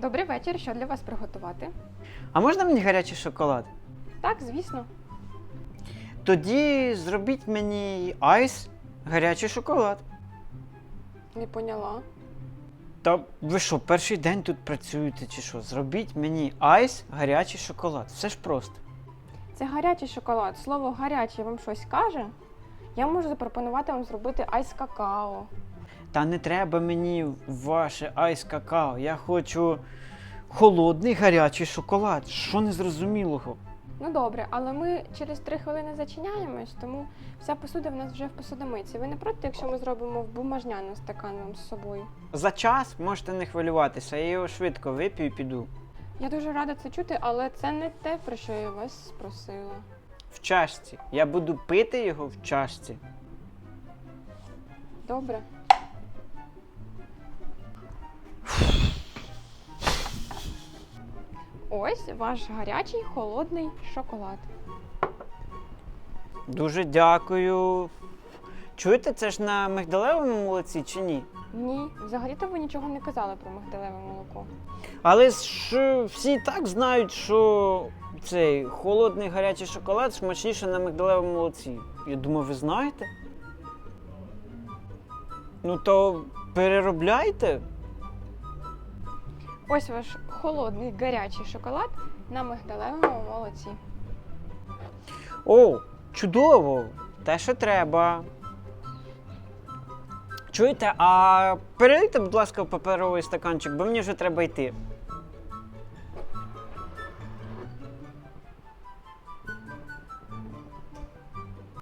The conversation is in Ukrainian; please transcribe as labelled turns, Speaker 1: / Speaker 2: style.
Speaker 1: Добрий вечір. Що для вас приготувати?
Speaker 2: А можна мені гарячий шоколад?
Speaker 1: Так, звісно.
Speaker 2: Тоді зробіть мені айс гарячий шоколад.
Speaker 1: Не поняла.
Speaker 2: Та ви що, перший день тут працюєте чи що? Зробіть мені айс гарячий шоколад. Все ж просто.
Speaker 1: Це гарячий шоколад. Слово гарячий вам щось каже? Я можу запропонувати вам зробити айс какао.
Speaker 2: Та не треба мені ваше айс какао. Я хочу холодний гарячий шоколад. Що незрозумілого?
Speaker 1: Ну добре, але ми через три хвилини зачиняємось, тому вся посуда в нас вже в посудомиці. Ви не проти, якщо ми зробимо в бумажняному стакан вам з собою?
Speaker 2: За час можете не хвилюватися, я його швидко вип'ю і піду.
Speaker 1: Я дуже рада це чути, але це не те, про що я вас спросила.
Speaker 2: В чашці. Я буду пити його в чашці.
Speaker 1: Добре. Ось ваш гарячий холодний шоколад.
Speaker 2: Дуже дякую. Чуєте, це ж на мигдалевому молоці чи ні?
Speaker 1: Ні, взагалі-то ви нічого не казали про мигдалеве молоко.
Speaker 2: Але ж е, всі і так знають, що цей холодний гарячий шоколад смачніше на мигдалевому молоці. Я думаю, ви знаєте? Ну то переробляйте.
Speaker 1: Ось ваш холодний гарячий шоколад на мигдалевому молоці.
Speaker 2: О, чудово! Те, що треба. Чуєте, а перелийте, будь ласка, паперовий стаканчик, бо мені вже треба йти.